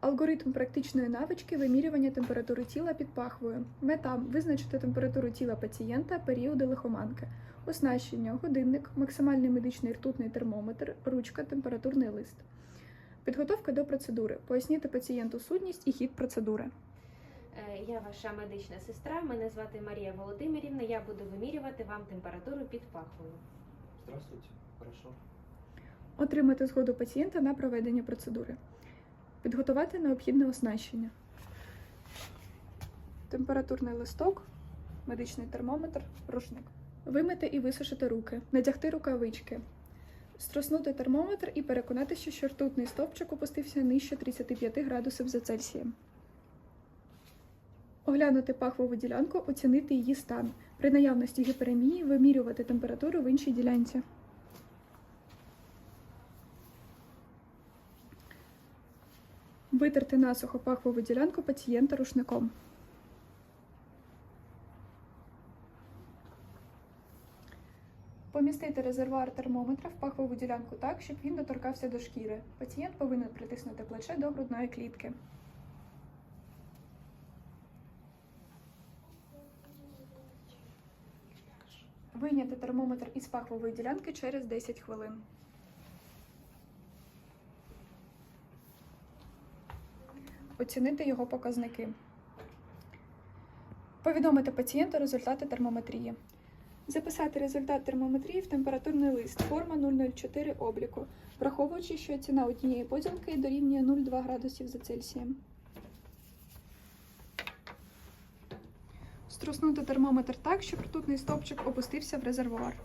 Алгоритм практичної навички вимірювання температури тіла під пахвою. Мета визначити температуру тіла пацієнта періоди лихоманки. Оснащення, годинник, максимальний медичний ртутний термометр, ручка, температурний лист. Підготовка до процедури. Пояснити пацієнту сутність і хід процедури. Е, Я ваша медична сестра. Мене звати Марія Володимирівна. Я буду вимірювати вам температуру під пахвою. Здравствуйте. Хорошо. Отримати згоду пацієнта на проведення процедури. Підготувати необхідне оснащення. Температурний листок, медичний термометр, рушник. Вимити і висушити руки, надягти рукавички, струснути термометр і переконатися, що ртутний стовпчик опустився нижче 35 градусів за Цельсієм. Оглянути пахвову ділянку, оцінити її стан. При наявності гіперемії вимірювати температуру в іншій ділянці. Витерти насухо пахвову ділянку пацієнта рушником. Помістити резервуар термометра в пахвову ділянку так, щоб він доторкався до шкіри. Пацієнт повинен притиснути плече до грудної клітки. Вийняти термометр із пахвової ділянки через 10 хвилин. Оцінити його показники. Повідомити пацієнту результати термометрії. Записати результат термометрії в температурний лист, форма 004 обліку, враховуючи, що ціна однієї поділки дорівнює 0,2 градусів за Цельсієм. Струснути термометр так, щоб ртутний стовпчик опустився в резервуар.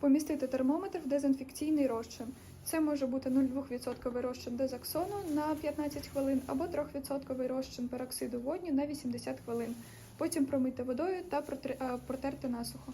Помістити термометр в дезінфекційний розчин. Це може бути 0,2% розчин дезаксону на 15 хвилин або 3% розчин пероксиду водню на 80 хвилин. Потім промити водою та е, протерти насухо.